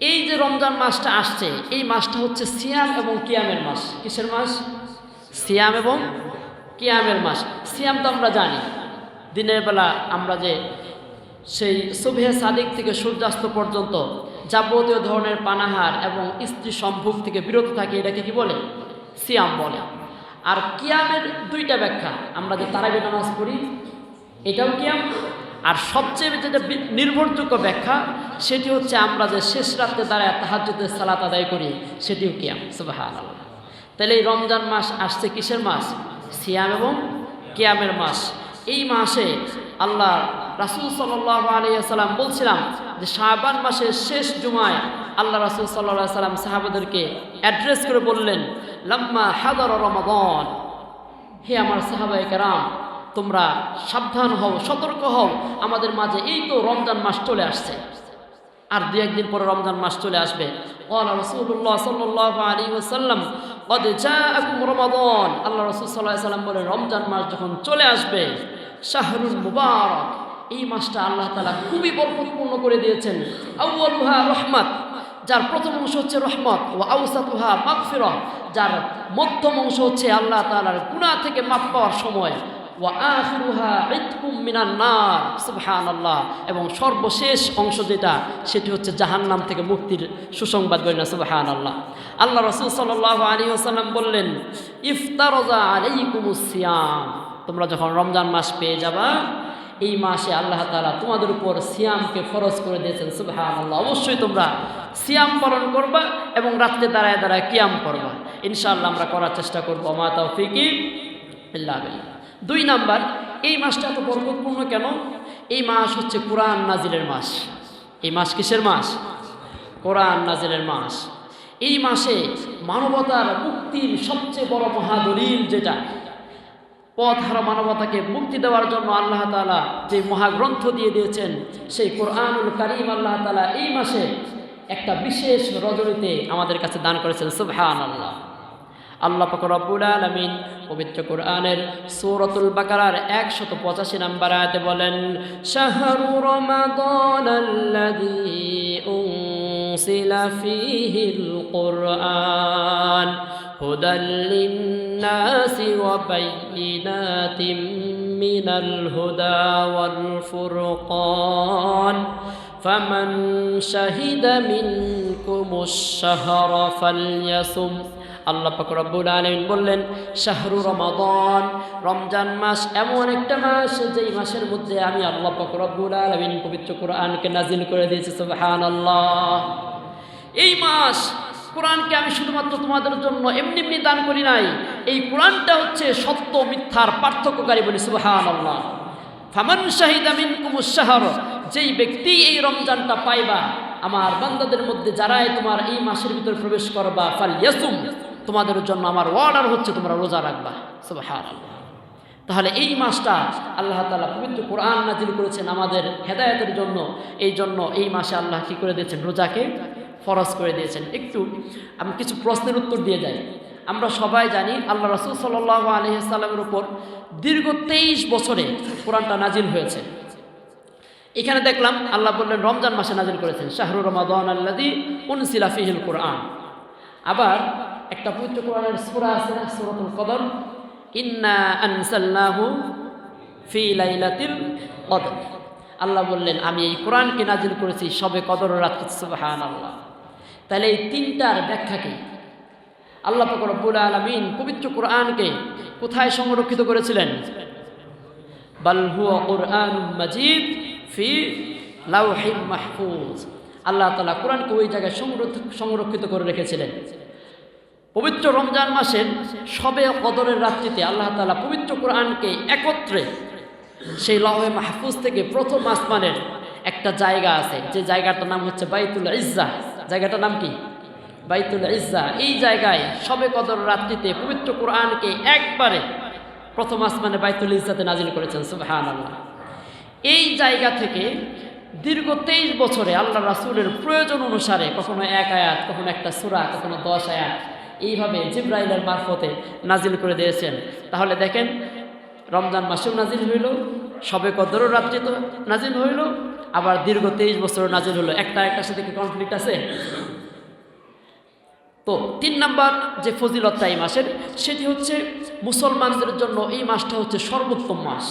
এই যে রমজান মাসটা আসছে, এই মাসটা হচ্ছে সিয়াম এবং কিয়ামের মাস। কিসের মাস? সিয়াম এবং কিয়ামের মাস। সিয়াম তো আমরা জানি। দিনের বেলা আমরা যে সেই সুবহে সাদিক থেকে সূর্যাস্ত পর্যন্ত যাবতীয় ধরনের পানাহার এবং স্ত্রী সম্ভোগ থেকে বিরত থাকে, এটাকে কি বলে? সিয়াম বলে। আর কিয়ামের দুইটা ব্যাখ্যা আমরা যে তারাবি নামাজ পড়ি, এটাও কিয়াম আর সবচেয়ে যেটা নির্ভরযোগ্য ব্যাখ্যা, সেটি হচ্ছে আমরা যে শেষ রাত্রে দাঁড়ায় তাহাজ্জুদের সালাত আদায় করি, সেটিও কিয়াম, সুবহানাল্লাহ। তাহলে এই রমজান মাস আসছে কিসের মাস? সিয়াম এবং কিয়ামের মাস। এই মাসে আল্লাহ রাসুল সাল্লাহ আলিয়াল্লাম বলছিলাম যে শাহবান মাসের শেষ জুমায় আল্লাহ রাসুল সাল্লাহ সাল্লাম সাহাবাদেরকে অ্যাড্রেস করে বললেন, লাম্মা হাদার রমাদন। হে আমার সাহাবাই কেরাম তোমরা সাবধান হও সতর্ক হও আমাদের মাঝে এই তো রমজান মাস চলে আসছে আর দু একদিন পরে রমজান মাস চলে আসবে قال رسول الله صلى الله عليه وسلم قد جاءكم رمضان আল্লাহ রাসূল সাল্লাল্লাহু আলাইহি সাল্লাম বলেন রমজান মাস যখন চলে আসবে শাহরুল মুবারক এই মাসটা আল্লাহ তাআলা খুবই বরকতপূর্ণ করে দিয়েছেন আউয়ালুহা রহমাত যার প্রথম অংশ হচ্ছে রহমত ও আউসাতুহা মাগফিরা যার মধ্যম অংশ হচ্ছে আল্লাহ তাআলার গুনাহ থেকে মাপ পাওয়ার সময় এবং সর্বশেষ অংশ যেটা, সেটি হচ্ছে জাহান্নাম থেকে মুক্তির সুসংবাদ বলেন না সুবহানাল্লাহ। আল্লাহ রাসূল সাল্লাল্লাহু আলাইহি ওয়াসাল্লাম বললেন, ইফতারজা সিয়াম। তোমরা যখন রমজান মাস পেয়ে যাবা, এই মাসে আল্লাহ তাআলা তোমাদের উপর সিয়ামকে ফরজ করে দিয়েছেন, সুবহানাল্লাহ। অবশ্যই তোমরা সিয়াম পালন করবা এবং রাত্রে দাঁড়ায় দাঁড়ায় কিয়াম করবা। ইনশাআল্লাহ আমরা করার চেষ্টা করব। মা তৌফিকি ইল্লা বিল্লাহ। দুই নাম্বার, এই মাসটা এত বরকতপূর্ণ কেন? এই মাস হচ্ছে কোরআন নাজিলের মাস। এই মাস কিসের মাস? কোরআন নাজিলের মাস। এই মাসে মানবতার মুক্তির সবচেয়ে বড় মহাদলিল যেটা, পথ হারা মানবতাকে মুক্তি দেওয়ার জন্য আল্লাহ তালা যে মহাগ্রন্থ দিয়ে দিয়েছেন, সেই কোরআনুল করিম আল্লাহ তালা এই মাসে একটা বিশেষ রজনীতে আমাদের কাছে দান করেছেন সুবহান আল্লাহ আল্লাহ পাক রব্বুল আলামিন পবিত্র কোরআনের সূরাতুল বাকারার 185 নম্বর আয়াতে বলেন শাহরু রমাদানাল্লাযী উনসিলা ফীহিল কুরআন হুদাল লিন-নাসি ওয়া বায়িনাতিম মিনাল হুদা ওয়াল ফুরকান فمن شهد منكم الشهر فليصم আল্লাহ রব্বুল আলামিন বললেন, শাহরু রমাদান, রমজান মাস এমন একটা মাস যেই মাসের মধ্যে আমি আল্লাহ রব্বুল আলামিন পবিত্র কোরআনকে নাজিল করে দিয়েছি, সুবহানাল্লাহ। এই মাস কোরআনকে আমি শুধুমাত্র তোমাদের জন্য এমনি এমনি দান করি নাই, এই কোরআনটা হচ্ছে সত্য, মিথ্যার পার্থক্যকারী বলি, সুবহানাল্লাহ। ফামান শাহিদা মিনকুমুস শাহর, যেই ব্যক্তি এই রমজানটা পাইবা, আমার বান্দাদের মধ্যে যারাই তোমার এই মাসের ভিতরে প্রবেশ করবা, ফাল ইয়াসুম তোমাদের জন্য আমার অর্ডার হচ্ছে, তোমরা রোজা রাখবা। সুবহানাল্লাহ। তাহলে এই মাসটা আল্লাহ তাআলা পবিত্র কোরআন নাজিল করেছেন আমাদের হেদায়েতের জন্য। এই জন্য এই মাসে আল্লাহ কি করে দিয়েছেন? রোজাকে ফরজ করে দিয়েছেন। একটু আমি কিছু প্রশ্নের উত্তর দিয়ে যাই। আমরা সবাই জানি আল্লাহ রসুল সাল্লাহ আলহিসাল্লামের উপর দীর্ঘ তেইশ বছরে কোরআনটা নাজিল হয়েছে। এখানে দেখলাম আল্লাহ বললেন, রমজান মাসে নাজিল করেছেন। শাহরুর রমাদান আল্লাদি কোরআন। আবার একটা পবিত্র কোরআনের সুরা আছে না? সুরাতুল কদর। ইন্না আনসাল্লাহু ফি লাইলাতিল কদর। আল্লাহ বললেন, আমি এই কোরআনকে নাজিল করেছি সবে কদর রাত্রি সুবহান আল্লাহ তাহলে এই তিনটার ব্যাখ্যা কি আল্লাহ পাক রব্বুল আলামিন পবিত্র কোরআনকে কোথায় সংরক্ষিত করেছিলেন? বাল হুয়া কোরআনুম মাজিদ ফি লাউহিম মাহফুজ। আল্লাহ তাআলা কোরআনকে ওই জায়গায় সংরক্ষিত করে রেখেছিলেন। পবিত্র রমজান মাসের সবে কদরের রাত্রিতে আল্লাহ তাআলা পবিত্র কোরআনকে একত্রে সেই লহে মাহফুজ থেকে প্রথম আসমানের একটা জায়গা আছে। যে জায়গাটার নাম হচ্ছে বাইতুল ইজ্জা। জায়গাটার নাম কি? বাইতুল ইজ্জা। এই জায়গায় সবে কদর রাত্রিতে পবিত্র কোরআনকে একবারে প্রথম আসমানে বাইতুল ইজ্জাতে নাজিল করেছেন সুবহান আল্লাহ এই জায়গা থেকে দীর্ঘ তেইশ বছরে আল্লাহ রাসুলের প্রয়োজন অনুসারে কখনো এক আয়াত, কখনো একটা সুরা, কখনো দশ আয়াত এইভাবে জিব্রাইলের মারফতে নাজিল করে দিয়েছেন। তাহলে দেখেন, রমজান মাসেও নাজিল হইল, সবে কদরও রাত্রি তো নাজিল হইল, আবার দীর্ঘ তেইশ বছর নাজিল হলো একটা একটার সাথে কি কনফ্লিক্ট আছে? তো তিন নাম্বার যে ফজিলতটা এই মাসের, সেটি হচ্ছে মুসলমানদের জন্য এই মাসটা হচ্ছে সর্বোত্তম মাস।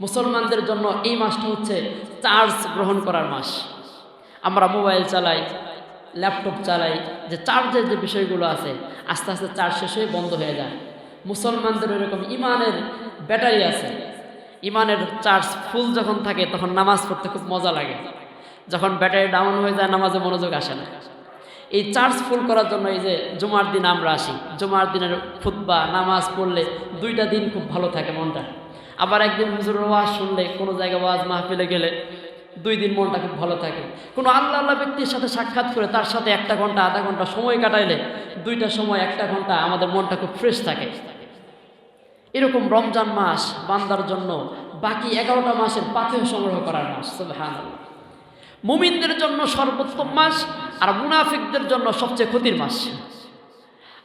মুসলমানদের জন্য এই মাসটা হচ্ছে চার্জ গ্রহণ করার মাস। আমরা মোবাইল চালাই ল্যাপটপ চালাই, যে চার্জের যে বিষয়গুলো আছে, আস্তে আস্তে চার্জ শেষ হয়ে বন্ধ হয়ে যায়। মুসলমানদের এরকম ইমানের ব্যাটারি আছে। ইমানের চার্জ ফুল যখন থাকে, তখন নামাজ পড়তে খুব মজা লাগে। যখন ব্যাটারি ডাউন হয়ে যায়, নামাজে মনোযোগ আসে না। এই চার্জ ফুল করার জন্য এই যে জুমার দিন আমরা আসি। জুমার দিনের খুতবা, নামাজ পড়লে দুইটা দিন খুব ভালো থাকে মনটা। আবার একদিন হুজুরের ওয়াজ শুনলে কোনো জায়গায় ওয়াজ মাহফিলে গেলে দুই দিন মনটা খুব ভালো থাকে। কোনো আল্লাহ আল্লাহ ব্যক্তির সাথে সাক্ষাৎ করে তার সাথে একটা ঘণ্টা, আধা ঘণ্টা সময় কাটাইলে দুইটা সময়, একটা ঘণ্টা আমাদের মনটা খুব ফ্রেশ থাকে। এরকম রমজান মাস বান্দার জন্য বাকি এগারোটা মাসের পাথেয় সংগ্রহ করার মাস, সুবহানাল্লাহ। মুমিনদের জন্য সর্বোত্তম মাস আর মুনাফিকদের জন্য সবচেয়ে ক্ষতির মাস।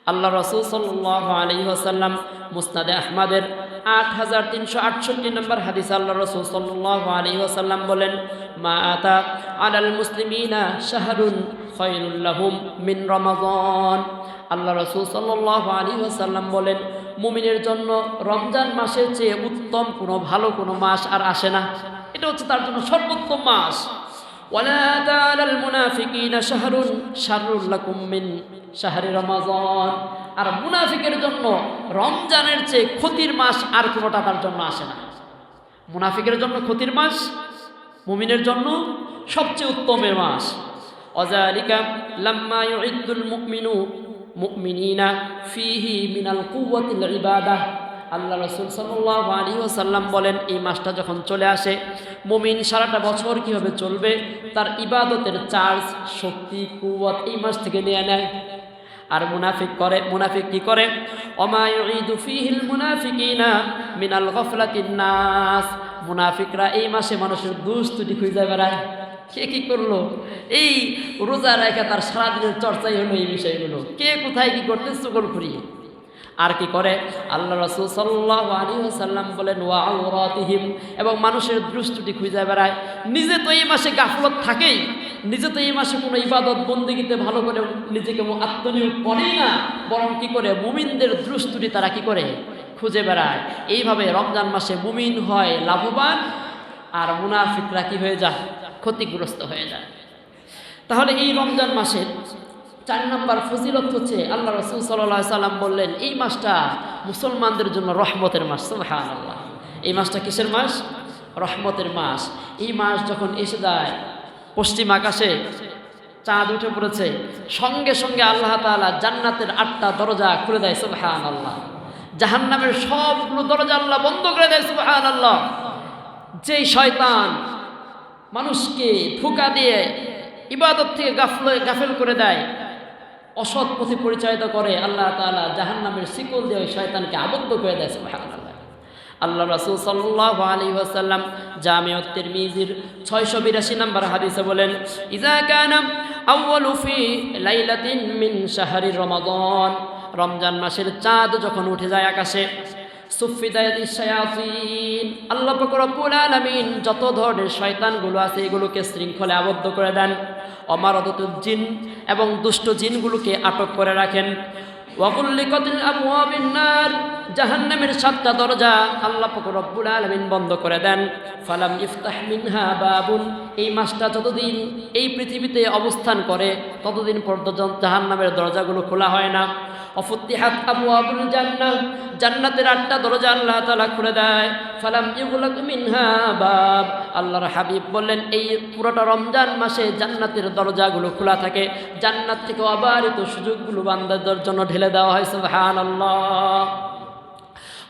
আল্লাহ রসুল সাল্লাহ আলী আসাল্লাম মুসনাদে আহমাদের আট হাজার তিনশো আটষট্টি নম্বর হাদিস আল্লাহ রসুল সাল্লাহ আলী আসাল্লাম বলেন, মা আতা আলাল মুসলিমিনা শাহরুন খৈরুল্লাহুম মিন রমাজন আল্লাহ রসুল সাল্লাহ আলী আসাল্লাম বলেন, মুমিনের জন্য রমজান মাসের চেয়ে উত্তম কোনো ভালো কোনো মাস আর আসে না। এটা হচ্ছে তার জন্য সর্বোত্তম মাস। ولا تعالى المنافقين شهر شر لكم من شهر رمضان আর মুনাফিকের জন্য রমজানের চেয়ে ক্ষতির মাস আর কোনোটা তার জন্য আসে না মুনাফিকের জন্য ক্ষতির মাস মুমিনের জন্য সবচেয়ে উত্তমের মাস অজালিকা লাম্মা ইউইদ্দুল মুমিনু মুমিনিনা ফিহি মিনাল কুওয়াতিল ইবাদাহ আল্লাহ রসুল সাল্লাহ আলী ওসাল্লাম বলেন, এই মাসটা যখন চলে আসে, মুমিন সারাটা বছর কীভাবে চলবে? তার ইবাদতের চার্জ, শক্তি কুয়াত এই মাস থেকে নিয়ে নেয়। আর মুনাফিক করে, মুনাফিক কি করে? অমায়ুফিহিল মুনাফিকিনা মিনাল গফলাতিন নাস। মুনাফিকরা এই মাসে মানুষের দুস্তুটি খুঁজে বেড়ায়। কে কী করল? এই রোজা রেখে তার সারাদিনের চর্চাই হলো এই বিষয়গুলো। কে কোথায় কী করতে চুগল ফুরিয়ে আর কি করে? আল্লাহ রসুল সাল্লাহ আলী সাল্লাম বলেন ওয়াহিম এবং মানুষের দৃষ্টিটি খুঁজে বেড়ায়। নিজে তো এই মাসে গাফলত থাকেই। নিজে তো এই মাসে কোনো ইবাদত বন্দিগিতে ভালো করে নিজেকে আত্মনিয়োগ করেই না। বরং কি করে? মুমিনদের দৃষ্টিটি তারা কি করে? খুঁজে বেড়ায়। এইভাবে রমজান মাসে মুমিন হয় লাভবান আর মুনাফিকরা কি হয়ে যায়? ক্ষতিগ্রস্ত হয়ে যায়। তাহলে এই রমজান মাসের চার নম্বর ফজিলত হচ্ছে আল্লাহ রসুল সাল্লাহ সাল্লাম বললেন, এই মাসটা মুসলমানদের জন্য রহমতের মাস। হ্যাঁ আল্লাহ এই মাসটা কিসের মাস? রহমতের মাস। এই মাস যখন এসে যায়, পশ্চিম আকাশে চাঁদ উঠে পড়েছে, সঙ্গে সঙ্গে আল্লাহ তালা জান্নাতের আটটা দরজা খুলে দেয় সুবহান আল্লাহ জাহান্নামের সবগুলো দরজা আল্লাহ বন্ধ করে দেয় সুবহান আল্লাহ যেই শয়তান মানুষকে ধোকা দিয়ে ইবাদত থেকে গাফল গাফেল করে দেয় অসৎ পথে পরিচালিত করে আল্লাহ তালা জাহান নামের শিকল দিয়ে ওই শয়তানকে আবদ্ধ করে দেয় আল্লাহ রাসুল সাল্লাহ আলী ওয়াসাল্লাম জামেয়ত্তের মিজির ছয়শো বিরাশি নাম্বার হাদিসে বলেন ইজা কানাম আউ্বল উফি লাইলাতিন মিন শাহরি রমাদন। রমজান মাসের চাঁদ যখন উঠে যায় আকাশে আল্লাহ রব্বুল আলমিন যত ধরনের শয়তানগুলো আছে, এগুলোকে শৃঙ্খলে আবদ্ধ করে দেন। অমারদত জিন এবং দুষ্ট জিনগুলোকে আটক করে রাখেন। জাহান্নামের সাতটা দরজা আল্লাহ রব্বুল আলমিন বন্ধ করে দেন। ফালাম ইফতাহ মিনহা বাবুন, এই মাসটা যতদিন এই পৃথিবীতে অবস্থান করে, ততদিন পর্যন্ত জাহান্নামের দরজাগুলো খোলা হয় না। অফুত্তিহাত আবু আবুল জান্নাত জান্নাতের আটটা দরজা আল্লাহ তালা খুলে দেয়। ফালাম ইউগুলাক মিনহা বাব। আল্লাহর হাবিব বললেন, এই পুরোটা রমজান মাসে জান্নাতের দরজাগুলো খোলা থাকে। জান্নাত থেকে অবারিত সুযোগগুলো বান্দাদের জন্য ঢেলে দেওয়া হয় সুবহান আল্লাহ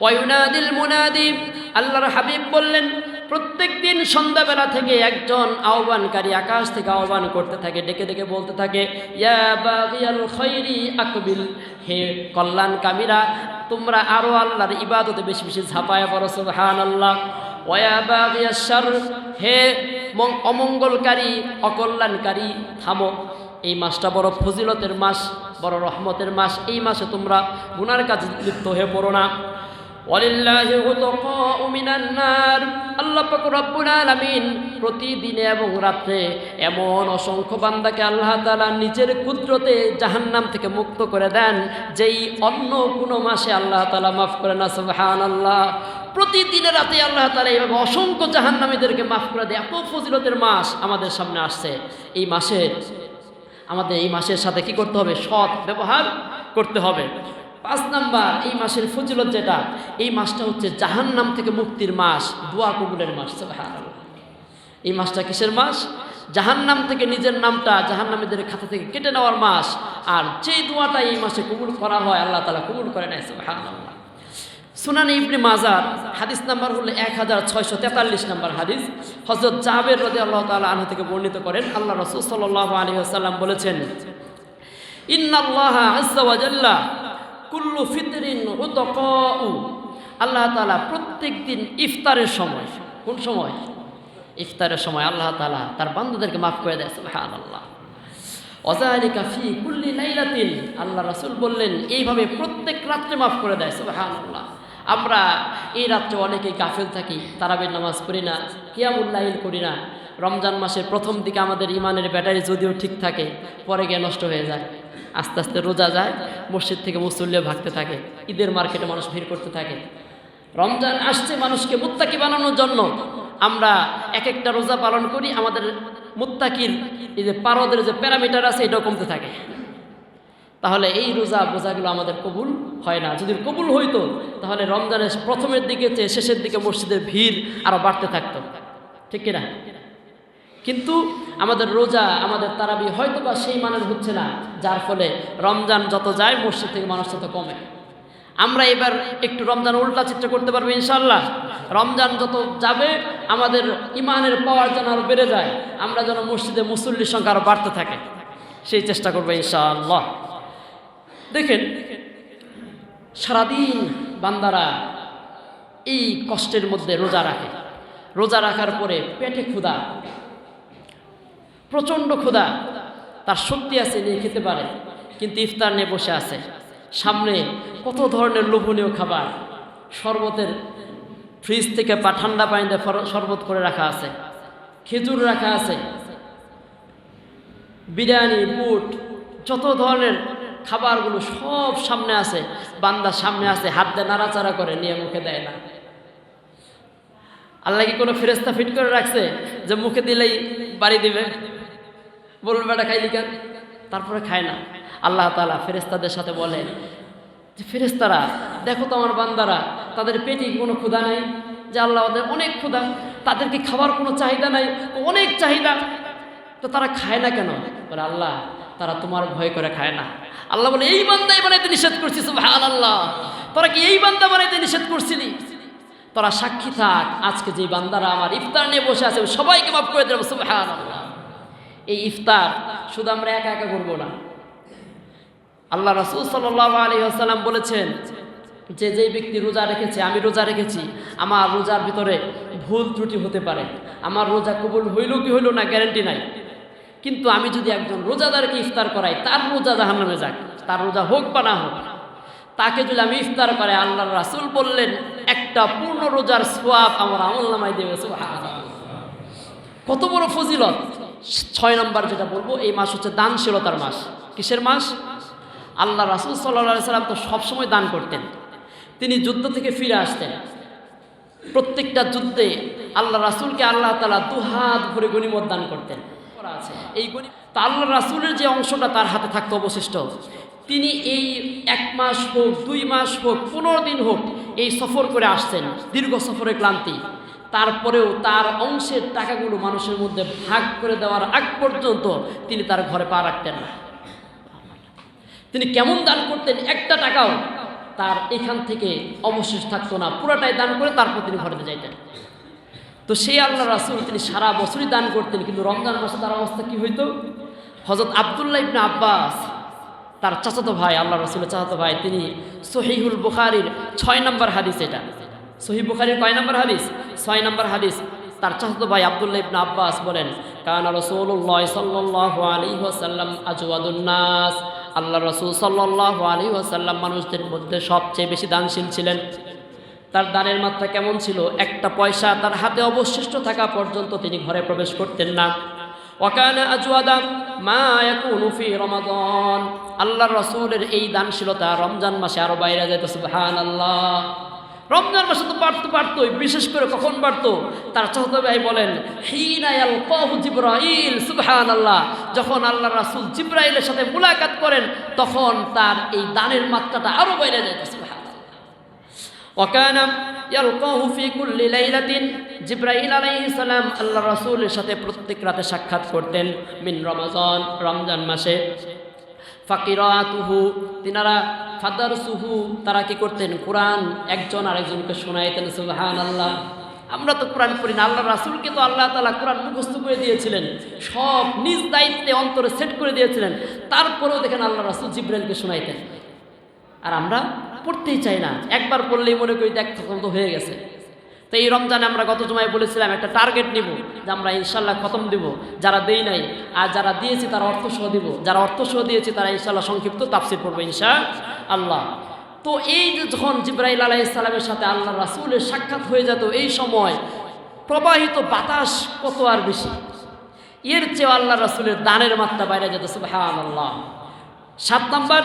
ওয়ুনাদিল মুনাদি। আল্লাহর হাবিব বললেন প্রত্যেক দিন সন্ধ্যাবেলা থেকে একজন আহ্বানকারী আকাশ থেকে আহ্বান করতে থাকে, ডেকে ডেকে বলতে থাকে আকবিল, হে কল্যাণ কামিরা তোমরা আরও আল্লাহর ইবাদতে বেশি বেশি ঝাঁপায় পড়ো সুবহান আল্লাহ ওয়া হে অমঙ্গলকারী, অকল্যাণকারী, থামো। এই মাসটা বড় ফজিলতের মাস, বড় রহমতের মাস। এই মাসে তোমরা গুনার কাজে লিপ্ত হয়ে পড়ো না। ওয়ালিল্লাহি উতকাউ মিনান নার। আল্লাহ পাক রব্বুল আলামিন প্রতিদিনে এবং রাত্রে এমন অসংখ্য বান্দাকে আল্লাহ তাআলা নিজের কুদরতে জাহান্নাম থেকে মুক্ত করে দেন, যেই অন্য কোনো মাসে আল্লাহ তাআলা মাফ করে না, সুবহানাল্লাহ। প্রতিদিনে রাতে আল্লাহ তাআলা এইভাবে অসংখ্য জাহান্নামীদেরকে মাফ করে দেয়। এত ফজিলতের মাস আমাদের সামনে আসছে। এই মাসে, আমাদের এই মাসের সাথে কি করতে হবে? সৎ ব্যবহার করতে হবে। পাঁচ নাম্বার, এই মাসের ফজিলত যেটা, এই মাসটা হচ্ছে জাহান্নাম থেকে মুক্তির মাস, দোয়া কবুলের মাস। এই মাসটা কিসের মাস? জাহান্নাম থেকে নিজের নামটা জাহান্নামীদের খাতা থেকে কেটে নেওয়ার মাস, আর যেই দোয়াটা এই মাসে কবুল করা হয়, আল্লাহ তালা কবুল করে নেয়, সুবহানাল্লাহ। সুনান ইবনে মাজার, হাদিস নাম্বার হলো এক হাজার ছয়শো তেতাল্লিশ নাম্বার হাদিস। হজরত জাবের রদে আল্লাহ তালা আনহু থেকে বর্ণিত করেন, আল্লাহ রসুল সাল্লাহ আলী আসাল্লাম বলেছেন, ইন্নাল্লাহ ওয়াজাল্লা কুল্লু ফিতরিন আল্লাহ তাআলা প্রত্যেক দিন ইফতারের সময়, কোন সময়? ইফতারের সময় আল্লাহ তালা তার বান্দাদেরকে মাফ করে দেয়, সুবহানাল্লাহ। অজালিকা ফি কুল্লি লাইলাতিন, আল্লাহ রাসুল বললেন, এইভাবে প্রত্যেক রাত্রে মাফ করে দেয়, সুবহানাল্লাহ। আমরা এই রাত্রে অনেকেই গাফেল থাকি, তারাবির নামাজ পড়ি না কিয়ামুল্লাহিল করি না। রমজান মাসের প্রথম দিকে আমাদের ইমানের ব্যাটারি যদিও ঠিক থাকে, পরে গিয়ে নষ্ট হয়ে যায়। আস্তে আস্তে রোজা যায়, মসজিদ থেকে মুসল্লিও ভাগতে থাকে, ঈদের মার্কেটে মানুষ ভিড় করতে থাকে। রমজান আসছে মানুষকে মুত্তাকি বানানোর জন্য। আমরা এক একটা রোজা পালন করি, আমাদের মুত্তাকির এই যে পারদের যে প্যারামিটার আছে, এটাও কমতে থাকে। তাহলে এই রোজা বোঝাগুলো আমাদের কবুল হয় না। যদি কবুল হইতো, তাহলে রমজানের প্রথমের দিকে চেয়ে শেষের দিকে মসজিদের ভিড় আরও বাড়তে থাকতো। ঠিক কিনা? কিন্তু আমাদের রোজা, আমাদের তারাবি হয়তো বা সেই মানের হচ্ছে না, যার ফলে রমজান যত যায়, মসজিদ থেকে মানুষ তত কমে। আমরা এবার একটু রমজান উল্টা চিত্র করতে পারব ইনশাল্লাহ রমজান যত যাবে, আমাদের ইমানের পাওয়ার যেন আরও বেড়ে যায়, আমরা যেন মসজিদে মুসল্লির সংখ্যা আরও বাড়তে থাকে। সেই চেষ্টা করব ইনশাআল্লাহ। দেখেন, সারাদিন বান্দারা এই কষ্টের মধ্যে রোজা রাখে। রোজা রাখার পরে পেটে ক্ষুধা প্রচণ্ড ক্ষুধা। তার শক্তি আছে, নিয়ে খেতে পারে। কিন্তু ইফতার নিয়ে বসে আছে। সামনে কত ধরনের লোভনীয় খাবার। শরবতের ফ্রিজ থেকে পা ঠান্ডা পানিতে শরবত করে রাখা আছে। খেজুর রাখা আছে। বিরিয়ানি, বুট, যত ধরনের খাবারগুলো সব সামনে আছে। বান্দার সামনে আছে, হাত দিয়ে নাড়াচাড়া করে, নিয়ে মুখে দেয় না। আল্লাহ কি কোনো ফেরেস্তা ফিট করে রাখছে যে মুখে দিলেই বাড়ি দিবে? বলুন বেটা, খাইলি কেন? তারপরে খায় না। আল্লাহ তালা ফেরেস্তাদের সাথে বলে যে ফেরেস্তারা দেখো তো আমার বান্দারা, তাদের পেটে কোনো ক্ষুধা নেই? যে আল্লাহ ওদের অনেক ক্ষুধা তাদের কি খাবার কোনো চাহিদা নাই অনেক চাহিদা। তো তারা খায় না কেন? বলে, আল্লাহ, তারা তোমার ভয় করে খায় না। আল্লাহ বলে, এই বান্দাই বানাইতে নিষেধ করছিস ভাই আল্লাহ তোরা কি এই বান্দা বানাইতে নিষেধ করছিলি? তোরা সাক্ষী থাক, আজকে যে বান্দারা আমার ইফতার নিয়ে বসে আছে সবাইকে মাফ করে দেবো সুবহান আল্লাহ এই ইফতার, শুধু আমরা একা একা করব না। আল্লাহ রসুল সাল্লাহ আলী আসাল্লাম বলেছেন যে, যেই ব্যক্তি রোজা রেখেছে, আমি রোজা রেখেছি, আমার রোজার ভিতরে ভুল ত্রুটি হতে পারে। আমার রোজা কবুল হইল কি হইল না গ্যারেন্টি নাই। কিন্তু আমি যদি একজন রোজাদারকে ইফতার করাই, তার রোজা জাহান্নামে যাক, তার রোজা হোক বা না হোক, তাকে যদি আমি ইফতার করাই আল্লাহ রাসুল বললেন, একটা পূর্ণ রোজার সোয়াব আমার আমল নামাই দেবে কত বড় ফজিলত। ছয় নম্বর যেটা বলব, এই মাস হচ্ছে দানশীলতার মাস। কিসের মাস? আল্লাহ রাসুল সাল্লা সাল্লাম তো সবসময় দান করতেন। তিনি যুদ্ধ থেকে ফিরে আসতেন। প্রত্যেকটা যুদ্ধে আল্লাহ রাসুলকে আল্লাহ তালা দুহাত ভরে গণিমত দান করতেন। এই গণি তা আল্লাহ রাসুলের যে অংশটা তার হাতে থাকতো অবশিষ্ট। তিনি এই এক মাস হোক, দুই মাস হোক, পনেরো দিন হোক এই সফর করে আসছেন দীর্ঘ সফরে ক্লান্তি। তারপরেও তার অংশের টাকাগুলো মানুষের মধ্যে ভাগ করে দেওয়ার আগ পর্যন্ত তিনি তার ঘরে পা রাখতেন না। তিনি কেমন দান করতেন একটা টাকাও তার এখান থেকে অবশেষ থাকতো না, পুরাটাই দান করে তারপর তিনি ঘরেতে যাইতেন। তো সেই আল্লাহ রাসুল তিনি সারা বছরই দান করতেন, কিন্তু রমজান মাসে তার অবস্থা কি হইতো? হজরত আবদুল্লাহ ইবনে আব্বাস, তার চাচাতো ভাই, আল্লাহ রসুলের চাচাতো ভাই, তিনি সহিহুল বুখারির ছয় নম্বর হাদিস এটা। সহি বুখারির কয় নম্বর হাদিস? ছয় নম্বর হাদিস, তার চাচাতো ভাই আবদুল্লাহ ইবনে আব্বাস বলেন, কানা রসুল্লাহ সাল্লাহ আলী ওয়াসাল্লাম আজওয়াদুন্নাস আল্লাহ রসুল সাল্লাহ আলী ওয়াসাল্লাম মানুষদের মধ্যে সবচেয়ে বেশি দানশীল ছিলেন। তার দানের মাত্রা কেমন ছিল? একটা পয়সা তার হাতে অবশিষ্ট থাকা পর্যন্ত তিনি ঘরে প্রবেশ করতেন না। ওয়াকানা আজওয়াদা মা ফি রমাদান। আল্লাহর রাসূলের এই দানশীলতা রমজান মাসে আরও বাইরে যেত সুবহানাল্লাহ। রমজান মাসে তো পারতো পারতোই বিশেষ করে কখন পারতো তার চাহত ভাই বলেন হিনায়াল কহু জিব্রাইল, সুবহানাল্লাহ। যখন আল্লাহ রাসূল জিব্রাইলের সাথে মুলাকাত করেন, তখন তার এই দানের মাত্রাটা আরও বেড়ে যায়, সুবহানাল্লাহ। ওয়াকান ইয়ালকাহু ফি কুল্লি লাইলাতিন, জিব্রাইল আলাইহিস সালাম আল্লাহ রাসূলের সাথে প্রত্যেক রাতে সাক্ষাৎ করতেন মিন রমাজান, রমজান মাসে। ফাকিরাতুহু, তিনারা ফাদারসুহু, তারা কি করতেন? কোরআন একজন আরেকজনকে শোনাইতেন, সুবহানাল্লাহ। আমরা তো কোরআন পড়ি না আল্লাহ রাসূলকে তো আল্লাহ তাআলা কোরআন মুখস্থ করে দিয়েছিলেন। সব নিজ দায়িত্বে, অন্তরে সেট করে দিয়েছিলেন। তারপরেও দেখেন আল্লাহ রাসূল জিব্রাইলকে শোনাইতেন। আর আমরা পড়তেই চাই না। একবার পড়লেই মনে করি দেখ তো হয়ে গেছে। তো এই রমজানে আমরা গত জমায় বলেছিলাম একটা টার্গেট নিব যে আমরা ইনশাল্লাহ খতম দিব, যারা দেই নাই আর যারা দিয়েছি তারা অর্থ সহ দিব, যারা অর্থ সহ দিয়েছি তারা ইনশাল্লাহ সংক্ষিপ্ত তাফসির পড়ব ইনশা আল্লাহ তো এই যে যখন জিব্রাইল আলাইসালামের সাথে আল্লাহ রাসুলের সাক্ষাৎ হয়ে যেত, এই সময় প্রবাহিত বাতাস কত আর বেশি? এর চেয়ে আল্লাহ রাসুলের দানের মাত্রা বাইরে যেত সুবহান আল্লাহ সাত নম্বর,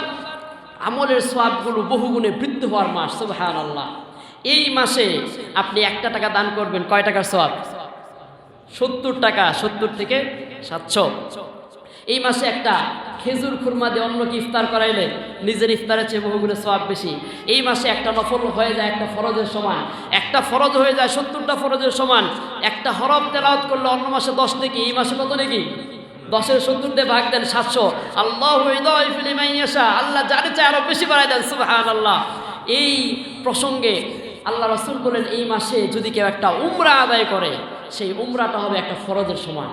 আমলের সোয়াবগুলো বহুগুণে বৃদ্ধি হওয়ার মাস সুবহান আল্লাহ এই মাসে আপনি একটা টাকা দান করবেন। কয় টাকার সব সত্তর টাকা, সত্তর থেকে সাতশো। এই মাসে একটা খেজুর খুরমা দিয়ে অন্যকে ইফতার করাইলে নিজের ইফতারের চেয়ে বহুগুণে সোয়াব বেশি। এই মাসে একটা নফল হয়ে যায় একটা ফরজের সমান। একটা ফরজ হয়ে যায় সত্তরটা ফরজের সমান। একটা হরফ তেলাওয়াত করলে অন্য মাসে দশ নাকি, এই মাসে কত নাকি? দশের সত্তর দিয়ে ভাগ দেন সাতশো। আল্লাহ আল্লাহ জানে চায় আরও বেশি বাড়াই দেন সুবাহান আল্লাহ এই প্রসঙ্গে আল্লাহ রসুল বলেন, এই মাসে যদি কেউ একটা উমরা আদায় করে, সেই উমরাটা হবে একটা ফরজের সমান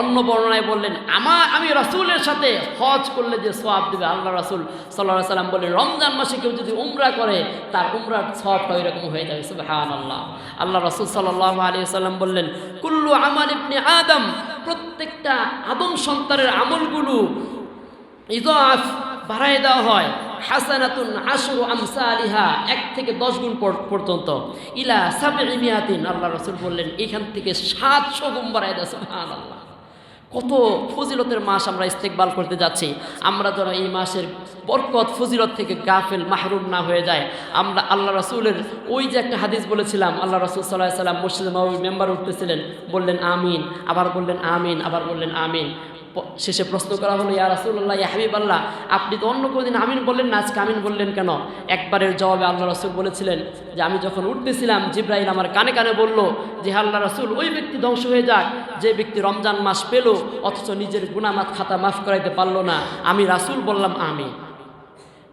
অন্য বর্ণনায় বললেন আমার আমি রসুলের সাথে হজ করলে যে সোয়াব দেবে আল্লাহ রসুল সাল্লাহ সাল্লাম বললেন রমজান মাসে কেউ যদি উমরা করে, তার উমরার সবটা ওইরকম হয়ে যাবে। সুবাহান আল্লাহ আল্লাহ রসুল সাল্লাহ আলী সাল্লাম বললেন, কুল্লু আমার ইবনে আদম, প্রত্যেকটা আদম সন্তানের আমলগুলো ইদাফ বাড়াই দেওয়া হয়। হাসানাতুন আমসা আলিহা এক থেকে দশ গুণ পর- পর্যন্ত। ইলা সাবে মিয়াতিন, আল্লাহ রসুল বললেন, এখান থেকে সাতশো গুণ বাড়াই দেওয়া সুবহান আল্লাহ কত ফজিলতের মাস আমরা ইস্তেকবাল করতে যাচ্ছি। আমরা যেন এই মাসের বরকত, ফজিলত থেকে গাফেল, মাহরুম না হয়ে যায়, আমরা আল্লাহ রসুলের ওই যে একটা হাদিস বলেছিলাম, আল্লাহ রসুল সাল্লাহ সাল্লাম মসজিদ নবী মেম্বার উঠতেছিলেন, বললেন, আমিন। আবার বললেন, আমিন। আবার বললেন, আমিন। শেষে প্রশ্ন করা হলো, ইয়া রাসুল্লাহ ইয়া আল্লাহ আপনি তো অন্য কোনো দিন আমিন বললেন না, আজকে আমিন বললেন কেন? একবারের জবাবে আল্লাহ রসুল বলেছিলেন যে, আমি যখন উঠতেছিলাম, জিব্রাইল আমার কানে কানে বলল যে আল্লাহ রসুল, ওই ব্যক্তি ধ্বংস হয়ে যাক, যে ব্যক্তি রমজান মাস পেল, অথচ নিজের গুনামাত খাতা মাফ করাইতে পারল না, আমি রাসুল বললাম আমি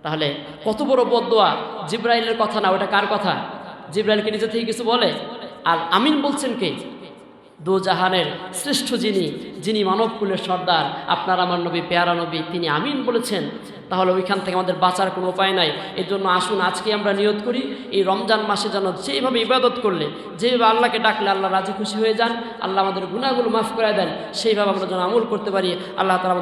তাহলে কত বড় বদোয়া জিব্রাইলের কথা না, ওটা কার কথা? জিব্রাইলকে নিজে থেকে কিছু বলে? আর আমিন বলছেন কে? দু জাহানের শ্রেষ্ঠ যিনি যিনি মানবকুলের সর্দার, আপনার আমার নবী, পেয়ারা নবী, তিনি আমিন বলেছেন। তাহলে ওইখান থেকে আমাদের বাঁচার কোনো উপায় নাই। এর জন্য আসুন, আজকে আমরা নিয়ত করি, এই রমজান মাসে যেন যেভাবে ইবাদত করলে, যেভাবে আল্লাহকে ডাকলে আল্লাহ রাজি খুশি হয়ে যান, আল্লাহ আমাদের গুণাগুলো মাফ করে দেন, সেইভাবে আমরা যেন আমল করতে পারি। আল্লাহ তালা